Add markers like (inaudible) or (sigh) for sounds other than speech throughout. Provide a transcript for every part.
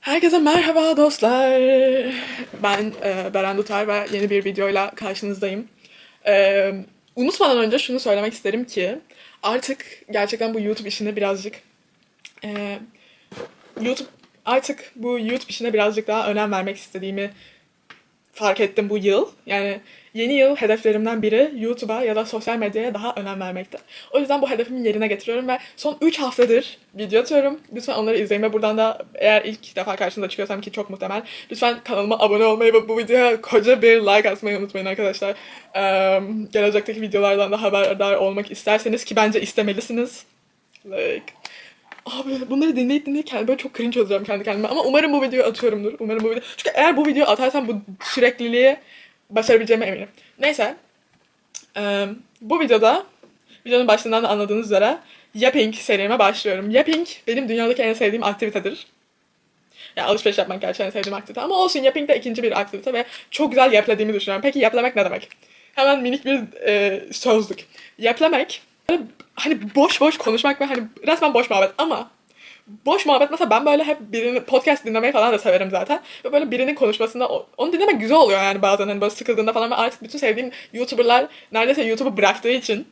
Herkese merhaba dostlar. Ben e, Beren Dutar ve yeni bir videoyla karşınızdayım. E, unutmadan önce şunu söylemek isterim ki artık gerçekten bu YouTube işine birazcık e, YouTube artık bu YouTube işine birazcık daha önem vermek istediğimi fark ettim bu yıl. Yani yeni yıl hedeflerimden biri YouTube'a ya da sosyal medyaya daha önem vermekte. O yüzden bu hedefimi yerine getiriyorum ve son 3 haftadır video atıyorum. Lütfen onları izleyin ve buradan da eğer ilk defa karşınıza çıkıyorsam ki çok muhtemel. Lütfen kanalıma abone olmayı ve bu videoya koca bir like atmayı unutmayın arkadaşlar. Ee, gelecekteki videolardan da haberdar olmak isterseniz ki bence istemelisiniz. Like, Abi bunları dinleyip dinleyip kendime böyle çok cringe olacağım kendi kendime. Ama umarım bu videoyu atıyorumdur. Umarım bu video... Çünkü eğer bu videoyu atarsam bu sürekliliği başarabileceğime eminim. Neyse. Ee, bu videoda videonun başından da anladığınız üzere Yapping serime başlıyorum. Yapping benim dünyadaki en sevdiğim aktivitedir. Yani alışveriş yapmak gerçekten en sevdiğim aktivite. Ama olsun Yapping de ikinci bir aktivite ve çok güzel yaplediğimi düşünüyorum. Peki yaplamak ne demek? Hemen minik bir e, sözlük. Yaplamak Böyle hani boş boş konuşmak ve hani resmen boş muhabbet ama boş muhabbet mesela ben böyle hep birini podcast dinlemeyi falan da severim zaten. Ve böyle birinin konuşmasında onu dinlemek güzel oluyor yani bazen hani böyle sıkıldığında falan ve artık bütün sevdiğim YouTuber'lar neredeyse YouTube'u bıraktığı için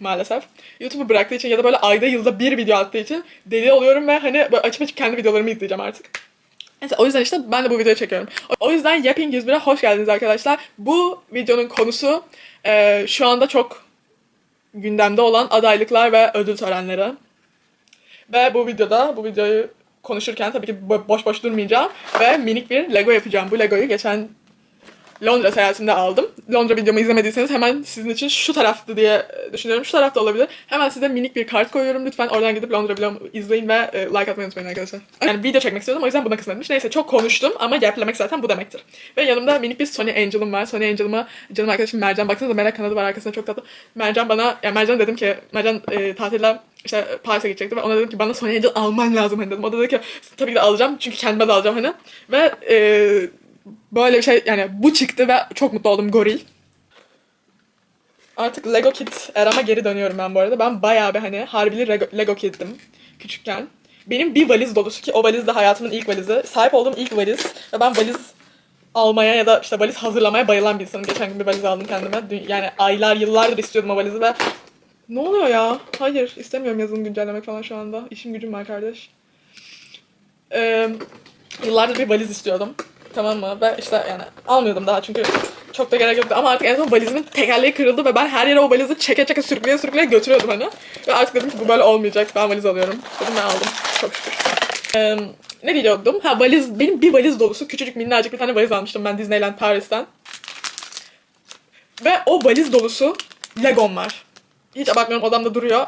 maalesef YouTube'u bıraktığı için ya da böyle ayda yılda bir video attığı için deli oluyorum ve hani böyle açıp açıp kendi videolarımı izleyeceğim artık. Neyse o yüzden işte ben de bu videoyu çekiyorum. O- yüzden Yapping 101'e hoş geldiniz arkadaşlar. Bu videonun konusu eee, şu anda çok gündemde olan adaylıklar ve ödül törenleri. Ve bu videoda, bu videoyu konuşurken tabii ki bo- boş boş durmayacağım ve minik bir Lego yapacağım. Bu Legoyu geçen Londra seyahatinde aldım. Londra videomu izlemediyseniz hemen sizin için şu taraftı diye e, düşünüyorum. Şu tarafta olabilir. Hemen size minik bir kart koyuyorum. Lütfen oradan gidip Londra vlogumu izleyin ve e, like atmayı unutmayın arkadaşlar. Yani video çekmek istiyordum o yüzden buna kısmetmiş. Neyse çok konuştum ama yaplemek zaten bu demektir. Ve yanımda minik bir Sony Angel'ım var. Sony Angel'ıma canım arkadaşım Mercan. Baksanıza merak kanadı var arkasında çok tatlı. Mercan bana, yani Mercan dedim ki, Mercan e, tatile işte Paris'e gidecekti ve ona dedim ki bana Sony Angel alman lazım hani dedim. O da dedi ki tabii ki de alacağım çünkü kendime de alacağım hani. Ve e, böyle bir şey yani bu çıktı ve çok mutlu oldum goril. Artık Lego Kit erama geri dönüyorum ben bu arada. Ben bayağı bir hani harbili Lego, Lego Kid'dim küçükken. Benim bir valiz dolusu ki o valiz de hayatımın ilk valizi. Sahip olduğum ilk valiz. Ve ben valiz almaya ya da işte valiz hazırlamaya bayılan bir insanım. Geçen gün bir valiz aldım kendime. Yani aylar, yıllardır istiyordum o valizi ve ne oluyor ya? Hayır, istemiyorum yazılım güncellemek falan şu anda. İşim gücüm var kardeş. Ee, yıllardır bir valiz istiyordum. Tamam mı? Ve işte yani almıyordum daha çünkü çok da gerek yoktu. Ama artık en son valizimin tekerleği kırıldı ve ben her yere o valizi çeke çeke sürükleye sürükleye götürüyordum hani. Ve artık dedim ki bu böyle olmayacak. Ben valiz alıyorum. Dedim ben aldım. Çok şükür. Ee, ne diyordum? Ha valiz, benim bir valiz dolusu küçücük minnacık bir tane valiz almıştım ben Disneyland Paris'ten. Ve o valiz dolusu Legom var. Hiç abartmıyorum odamda duruyor.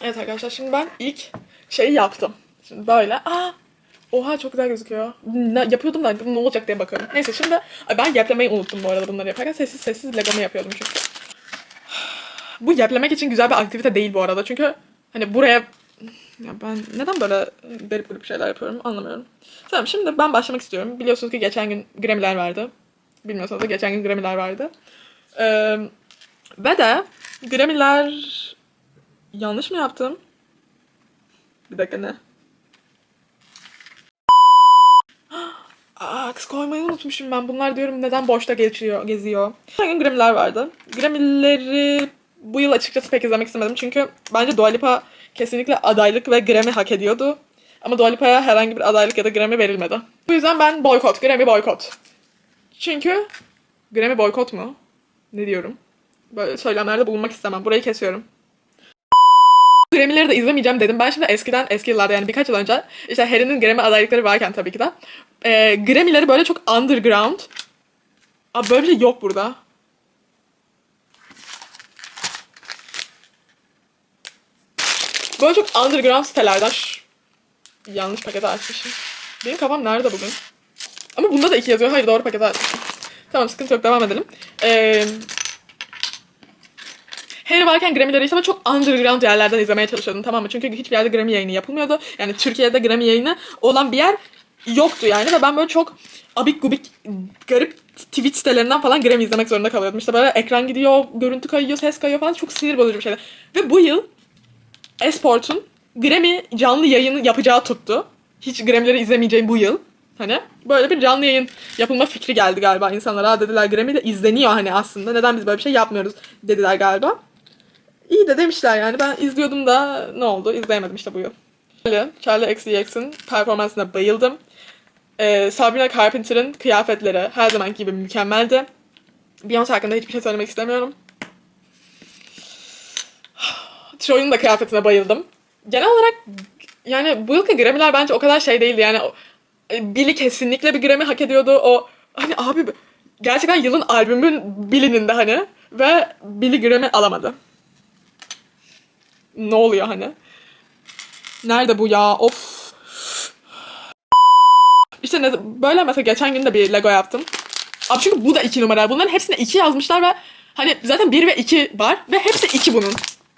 Evet arkadaşlar şimdi ben ilk şeyi yaptım. Şimdi böyle aa oha çok güzel gözüküyor. Ne, yapıyordum da ne olacak diye bakıyorum. Neyse şimdi ben yaplemeyi unuttum bu arada bunları yaparken. Sessiz sessiz Lego'mu yapıyordum çünkü. (sighs) Bu yaplemek için güzel bir aktivite değil bu arada. Çünkü hani buraya ya ben neden böyle garip garip şeyler yapıyorum anlamıyorum. Tamam şimdi ben başlamak istiyorum. Biliyorsunuz ki geçen gün Grammy'ler vardı. Bilmiyorsanız da geçen gün Grammy'ler vardı. Ee, ve de Grammy'ler yanlış mı yaptım? Bir dakika ne? Kız koymayı unutmuşum ben. Bunlar diyorum neden boşta geçiyor, geziyor. Geçen gün Grammy'ler vardı. Grammy'leri bu yıl açıkçası pek izlemek istemedim. Çünkü bence Dua Lipa kesinlikle adaylık ve Grammy hak ediyordu. Ama Dua Lipa'ya herhangi bir adaylık ya da Grammy verilmedi. Bu yüzden ben boykot, Grammy boykot. Çünkü Grammy boykot mu? Ne diyorum? Böyle söylemlerde bulunmak istemem. Burayı kesiyorum. Grammy'leri de izlemeyeceğim dedim. Ben şimdi eskiden, eski yıllarda yani birkaç yıl önce işte Harry'nin Grammy adaylıkları varken tabii ki de e, Grammy'leri böyle çok underground. Abi böyle bir şey yok burada. Böyle çok underground sitelerden Şş, yanlış paketi açmışım. Benim kafam nerede bugün? Ama bunda da iki yazıyor. Hayır doğru paketi açmışım. Tamam sıkıntı yok devam edelim. Eee Harry varken Grammy'leri işte böyle çok underground yerlerden izlemeye çalışıyordum tamam mı? Çünkü hiçbir yerde Grammy yayını yapılmıyordu. Yani Türkiye'de Grammy yayını olan bir yer yoktu yani ve ben böyle çok abik gubik garip Twitch sitelerinden falan Grammy izlemek zorunda kalıyordum. İşte böyle ekran gidiyor, görüntü kayıyor, ses kayıyor falan çok sinir bozucu bir şeydi. Ve bu yıl Esport'un Grammy canlı yayını yapacağı tuttu. hiç Grammy'leri izlemeyeceğim bu yıl. Hani böyle bir canlı yayın yapılma fikri geldi galiba insanlara. Aa dediler Grammy de izleniyor hani aslında. Neden biz böyle bir şey yapmıyoruz dediler galiba. İyi de demişler yani. Ben izliyordum da ne oldu? İzleyemedim işte bu yıl. Charlie XCX'in performansına bayıldım. Ee, Sabrina Carpenter'ın kıyafetleri her zaman gibi mükemmeldi. Beyoncé hakkında hiçbir şey söylemek istemiyorum. Troy'un da kıyafetine bayıldım. Genel olarak yani bu yılki Grammy'ler bence o kadar şey değildi yani. e, Billy kesinlikle bir Grammy hak ediyordu. O hani abi gerçekten yılın albümün Billy'nin de hani ve Billy Grammy alamadı. Ne oluyor hani? Nerede bu ya? Of. İşte ne, böyle mesela geçen gün de bir Lego yaptım. Abi çünkü bu da iki numara. Bunların hepsine iki yazmışlar ve hani zaten bir ve iki var ve hepsi iki bunun.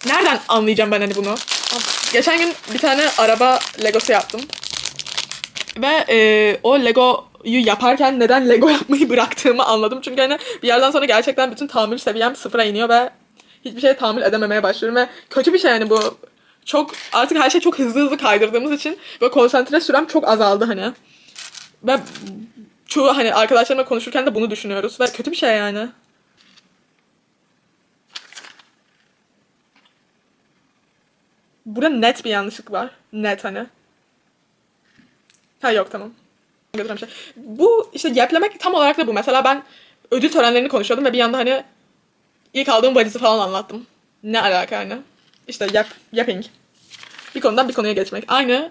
Nereden anlayacağım ben hani bunu? Geçen gün bir tane araba Legosu yaptım. Ve e, o Lego'yu yaparken neden Lego (laughs) yapmayı bıraktığımı anladım. Çünkü hani bir yerden sonra gerçekten bütün tahammül seviyem sıfıra iniyor ve hiçbir şeye tahammül edememeye başlıyorum ve kötü bir şey yani bu. Çok artık her şey çok hızlı hızlı kaydırdığımız için ve konsantre sürem çok azaldı hani. Ve çoğu hani arkadaşlarımla konuşurken de bunu düşünüyoruz ve kötü bir şey yani. Burada net bir yanlışlık var. Net hani. Ha yok tamam. Şey. Bu işte yeplemek tam olarak da bu. Mesela ben ödül törenlerini konuşuyordum ve bir yanda hani ilk aldığım valizi falan anlattım. Ne alaka hani. İşte yap, yapping. Bir konudan bir konuya geçmek. Aynı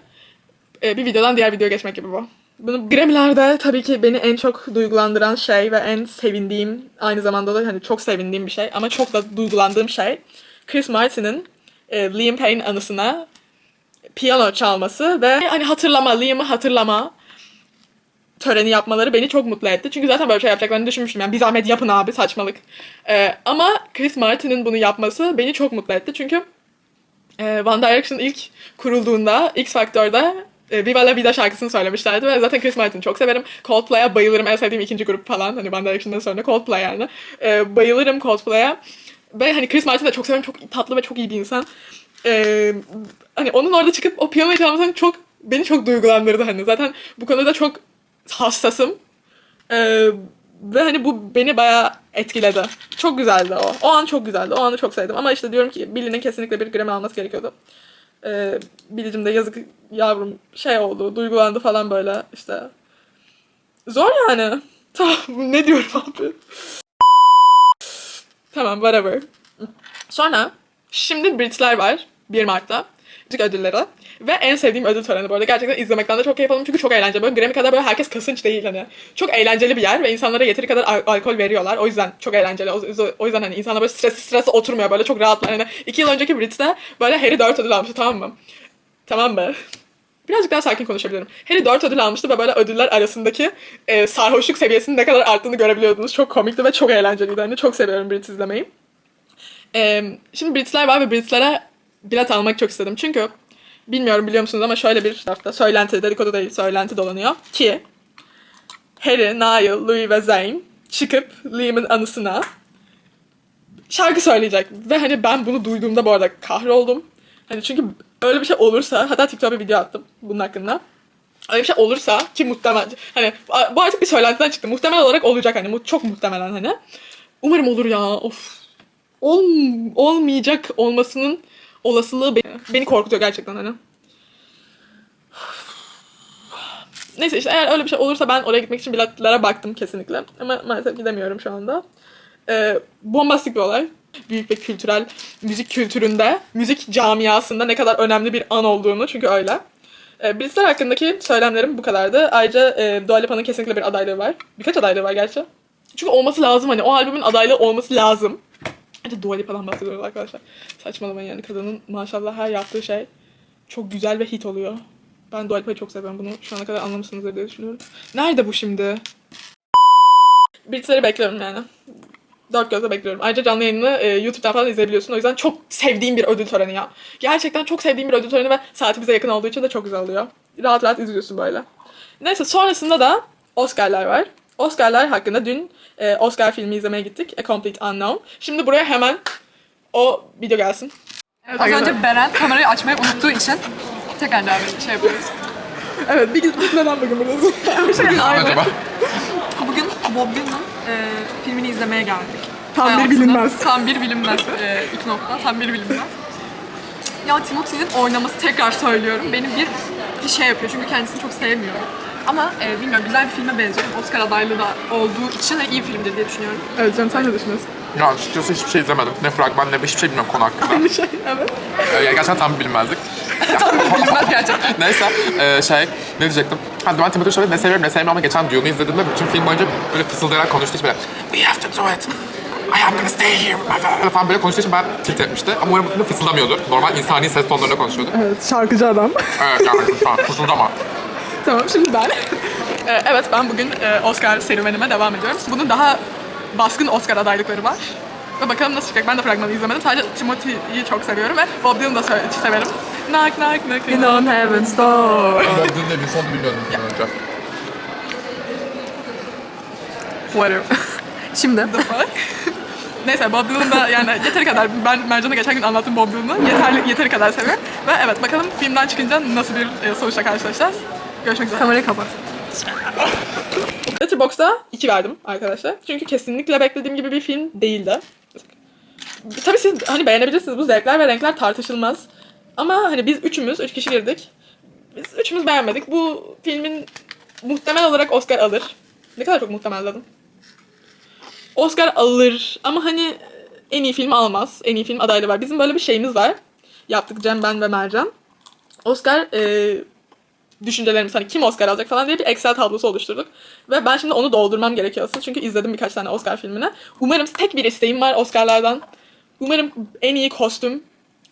e, bir videodan diğer videoya geçmek gibi bu. Bunu Grammy'lerde tabii ki beni en çok duygulandıran şey ve en sevindiğim, aynı zamanda da hani çok sevindiğim bir şey ama çok da duygulandığım şey Chris Martin'in e, Liam Payne anısına piyano çalması ve hani hatırlama, Liam'ı hatırlama töreni yapmaları beni çok mutlu etti. Çünkü zaten böyle şey yapacaklarını düşünmüştüm. Yani bir zahmet yapın abi saçmalık. Ee, ama Chris Martin'in bunu yapması beni çok mutlu etti. Çünkü e, One Direction ilk kurulduğunda X Factor'da e, Viva La Vida şarkısını söylemişlerdi ve zaten Chris Martin'i çok severim. Coldplay'a bayılırım. En sevdiğim ikinci grup falan. Hani One Direction'dan sonra Coldplay yani. E, bayılırım Coldplay'a. Ve hani Chris Martin'i de çok severim. Çok tatlı ve çok iyi bir insan. E, hani onun orada çıkıp o piyanoyu çalması çok beni çok duygulandırdı hani. Zaten bu konuda çok hassasım. Ee, ve hani bu beni bayağı etkiledi. Çok güzeldi o. O an çok güzeldi. O anı çok sevdim. Ama işte diyorum ki Billy'nin kesinlikle bir Grammy alması gerekiyordu. Ee, Billy'cim de yazık yavrum şey oldu. Duygulandı falan böyle işte. Zor yani. (laughs) Tamam ne diyorum abi. tamam whatever. Sonra şimdi Brit'ler var 1 Mart'ta. Müzik ödülleri. Ve en sevdiğim ödül töreni bu arada. Gerçekten izlemekten de çok keyif aldım çünkü çok eğlenceli. Böyle Grammy kadar böyle herkes kasınç değil hani. Çok eğlenceli bir yer ve insanlara yeteri kadar al- alkol veriyorlar. O yüzden çok eğlenceli. O, o yüzden hani insanlar böyle stresli stresli oturmuyor. Böyle çok rahatlar. Hani iki yıl önceki Brits'te böyle Harry 4 ödül almıştı tamam mı? Tamam mı? Birazcık daha sakin konuşabilirim. Harry 4 ödül almıştı ve böyle ödüller arasındaki e, sarhoşluk seviyesinin ne kadar arttığını görebiliyordunuz. Çok komikti ve çok eğlenceliydi. Hani çok seviyorum Brits izlemeyi. E, şimdi Britsler var ve Britslere bilet almak çok istedim. Çünkü bilmiyorum biliyor musunuz ama şöyle bir hafta söylenti, dedikodu değil söylenti dolanıyor ki Harry, Niall, Louis ve Zayn çıkıp Liam'ın anısına şarkı söyleyecek. Ve hani ben bunu duyduğumda bu arada kahroldum. Hani çünkü öyle bir şey olursa, hatta TikTok'a bir video attım bunun hakkında. Öyle bir şey olursa ki muhtemel hani bu artık bir söylentiden çıktı. Muhtemel olarak olacak hani çok muhtemelen hani. Umarım olur ya. Of. Ol, olmayacak olmasının olasılığı beni, beni korkutuyor gerçekten hani. Neyse işte eğer öyle bir şey olursa ben oraya gitmek için biletlere baktım kesinlikle. Ama maalesef gidemiyorum şu anda. Ee, bombastik bir olay. Büyük ve kültürel müzik kültüründe, müzik camiasında ne kadar önemli bir an olduğunu çünkü öyle. Ee, Britler hakkındaki söylemlerim bu kadardı. Ayrıca e, Dua Lipa'nın kesinlikle bir adaylığı var. Birkaç adaylığı var gerçi. Çünkü olması lazım hani o albümün adaylığı olması lazım. Hadi Dua Lipa'dan bahsediyoruz arkadaşlar. Saçmalamayın yani kadının maşallah her yaptığı şey çok güzel ve hit oluyor. Ben Dua Lipa'yı çok seviyorum bunu. Şu ana kadar anlamışsınızdır diye düşünüyorum. Nerede bu şimdi? Britleri bekliyorum yani. Dört gözle bekliyorum. Ayrıca canlı yayını e, YouTube'dan falan izleyebiliyorsun. O yüzden çok sevdiğim bir ödül töreni ya. Gerçekten çok sevdiğim bir ödül töreni ve saati bize yakın olduğu için de çok güzel oluyor. Rahat rahat izliyorsun böyle. Neyse sonrasında da Oscar'lar var. Oscar'lar hakkında dün e, Oscar filmi izlemeye gittik. A Complete Unknown. Şimdi buraya hemen o video gelsin. Az önce Beren kamerayı açmayı unuttuğu için tekrar bir şey yapıyoruz. Evet, bir gün neden bugün buradasın? Bir şey. Acaba? Bugün Bob Dylan'ın e, filmini izlemeye geldik. Tam bir Hayatında- bilinmez. Tam bir bilinmez. E, iki nokta. Tam bir bilinmez. Ya Timothy'nin oynaması tekrar söylüyorum. Benim bir, bir şey yapıyor. Çünkü kendisini çok sevmiyorum. Ama e, bilmiyorum güzel bir filme benziyor. Oscar adaylığı da olduğu için de iyi filmdir diye düşünüyorum. Evet canım sen ne düşünüyorsun? Ya açıkçası hiçbir şey izlemedim. Ne fragman ne hiçbir şey bilmiyorum konu hakkında. Aynı şey, evet. Ee, gerçekten tam bir bilinmezlik. Bilinmez gerçekten. Neyse e, şey ne diyecektim? Ha ben Timothy Chalamet ne seviyorum ne sevmiyorum ama geçen Dune'u izlediğimde bütün film boyunca böyle fısıldayarak konuştuğu için böyle We have to do it. I am gonna stay here. Falan böyle konuştuğu için ben tilt etmişti. Ama umarım bu filmde fısıldamıyordur. Normal insani ses tonlarında konuşuyordu. Evet, şarkıcı adam. Evet yani lütfen fısıldama. (laughs) tamam, şimdi ben. (laughs) Ee, evet, ben bugün e, Oscar serüvenime devam ediyorum. Bunun daha baskın Oscar adaylıkları var. Ve bakalım nasıl çıkacak. Ben de fragmanı izlemedim. Sadece Timothy'yi çok seviyorum ve Bob Dylan'ı da se- severim. Knock knock knock. on heaven's door. Ben dün de bir son bilmiyordum film önce. Whatever. (laughs) Şimdi. Fuck. (laughs) Neyse Bob Dylan da yani yeteri kadar ben Mercan'a geçen gün anlattım Bob Dylan'ı yeterli yeteri kadar seviyorum ve evet bakalım filmden çıkınca nasıl bir e, sonuçla karşılaşacağız. Görüşmek üzere. Kamerayı kapat. Letterboxd'a 2 verdim arkadaşlar. Çünkü kesinlikle beklediğim gibi bir film değildi. Tabii siz hani beğenebilirsiniz bu zevkler ve renkler tartışılmaz. Ama hani biz üçümüz, üç kişi girdik. Biz üçümüz beğenmedik. Bu filmin muhtemel olarak Oscar alır. Ne kadar çok muhtemel dedim. Oscar alır ama hani en iyi film almaz. En iyi film adaylığı var. Bizim böyle bir şeyimiz var. Yaptık Cem, ben ve Mercan. Oscar e, düşüncelerimiz hani kim Oscar alacak falan diye bir Excel tablosu oluşturduk. Ve ben şimdi onu doldurmam gerekiyor aslında. Çünkü izledim birkaç tane Oscar filmini. Umarım tek bir isteğim var Oscar'lardan. Umarım en iyi kostüm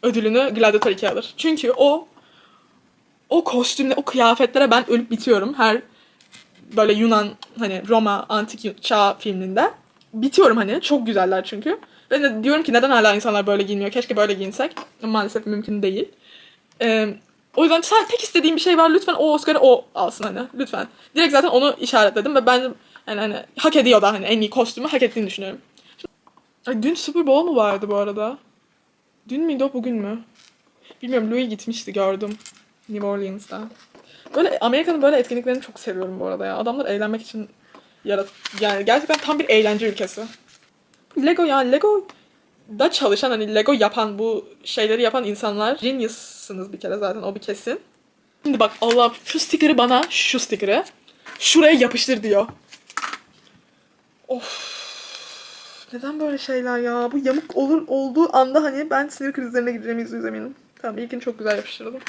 ödülünü Gladiator 2 alır. Çünkü o o kostümle, o kıyafetlere ben ölüp bitiyorum. Her böyle Yunan hani Roma antik çağ filminde. Bitiyorum hani. Çok güzeller çünkü. Ve de diyorum ki neden hala insanlar böyle giyiniyor? Keşke böyle giyinsek. Maalesef mümkün değil. Ee, o yüzden sadece tek istediğim bir şey var. Lütfen o Oscar'ı o alsın hani. Lütfen. Direkt zaten onu işaretledim ve ben yani hani hak ediyor da hani en iyi kostümü hak ettiğini düşünüyorum. Ay, dün Super Bowl mu vardı bu arada? Dün müydü o bugün mü? Bilmiyorum Louis gitmişti gördüm. New Orleans'ta. Böyle Amerika'nın böyle etkinliklerini çok seviyorum bu arada ya. Adamlar eğlenmek için yarat yani gerçekten tam bir eğlence ülkesi. Lego yani Lego da çalışan hani Lego yapan bu şeyleri yapan insanlar genius'sınız bir kere zaten o bir kesin. Şimdi bak Allah şu sticker'ı bana şu sticker'ı şuraya yapıştır diyor. Of. Neden böyle şeyler ya? Bu yamuk olur olduğu anda hani ben sinir krizlerine gireceğim yüzde yüz eminim. Tamam ilkini çok güzel yapıştırdım.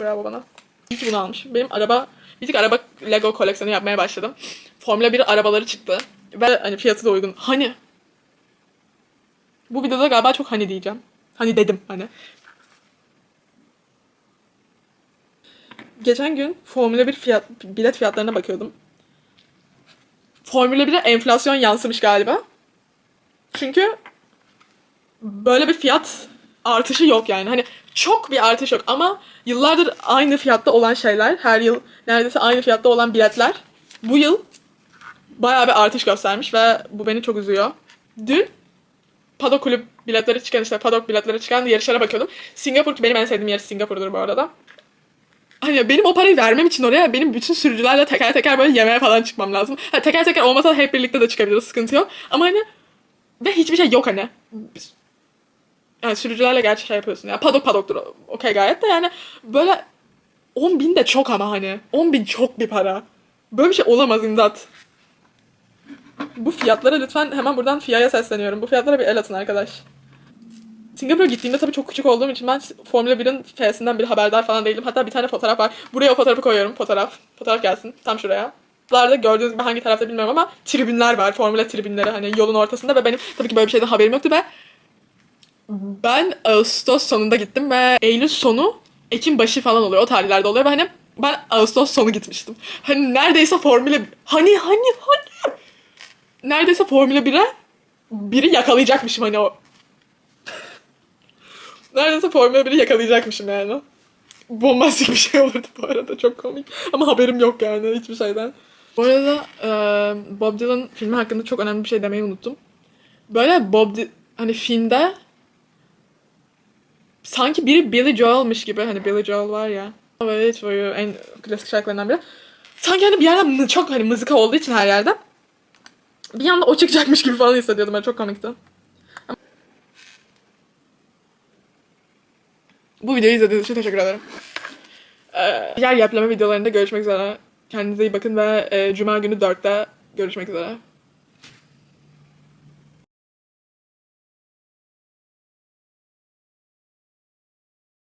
Bravo bana. İyi bunu almışım. Benim araba, bir tık araba Lego koleksiyonu yapmaya başladım. Formula 1 arabaları çıktı. Ve hani fiyatı da uygun. Hani bu videoda galiba çok hani diyeceğim. Hani dedim hani. Geçen gün Formula 1 fiyat, bilet fiyatlarına bakıyordum. Formula 1'e enflasyon yansımış galiba. Çünkü böyle bir fiyat artışı yok yani. Hani çok bir artış yok ama yıllardır aynı fiyatta olan şeyler, her yıl neredeyse aynı fiyatta olan biletler bu yıl bayağı bir artış göstermiş ve bu beni çok üzüyor. Dün Paddock kulüp biletleri çıkan işte Paddock biletleri çıkan yarışlara bakıyordum. Singapur ki benim en sevdiğim yarış Singapur'dur bu arada. Hani benim o parayı vermem için oraya benim bütün sürücülerle teker teker böyle yemeğe falan çıkmam lazım. Ha, teker teker olmasa da hep birlikte de çıkabiliriz sıkıntı yok. Ama hani ve hiçbir şey yok hani. Yani sürücülerle gerçi şey yapıyorsun ya. Padok padoktur okey gayet de yani böyle 10 bin de çok ama hani. 10 bin çok bir para. Böyle bir şey olamaz imdat. Bu fiyatlara lütfen hemen buradan FIA'ya sesleniyorum. Bu fiyatlara bir el atın arkadaş. Singapur'a gittiğimde tabii çok küçük olduğum için ben Formula 1'in F'sinden bir haberdar falan değildim. Hatta bir tane fotoğraf var. Buraya o fotoğrafı koyuyorum. Fotoğraf. Fotoğraf gelsin. Tam şuraya. Larda gördüğünüz gibi hangi tarafta bilmiyorum ama tribünler var. Formula tribünleri hani yolun ortasında ve benim tabii ki böyle bir şeyden haberim yoktu ve ben Ağustos sonunda gittim ve Eylül sonu Ekim başı falan oluyor. O tarihlerde oluyor ve hani ben Ağustos sonu gitmiştim. Hani neredeyse Formula hani hani hani neredeyse Formula 1'e biri yakalayacakmışım hani o. neredeyse Formula 1'i yakalayacakmışım yani. Bombastik bir şey olurdu bu arada çok komik. Ama haberim yok yani hiçbir şeyden. Bu arada e, Bob Dylan filmi hakkında çok önemli bir şey demeyi unuttum. Böyle Bob Dy- hani filmde sanki biri Billy Joel'mış gibi hani Billy Joel var ya. Hiç böyle en klasik şarkılarından biri. Sanki hani bir yerden çok hani mızıka olduğu için her yerde. Bir anda o çıkacakmış gibi falan hissediyordum. Ben çok komikti. Bu videoyu izlediğiniz için teşekkür ederim. Ee, diğer yaplama videolarında görüşmek üzere. Kendinize iyi bakın ve e, Cuma günü 4'te görüşmek üzere.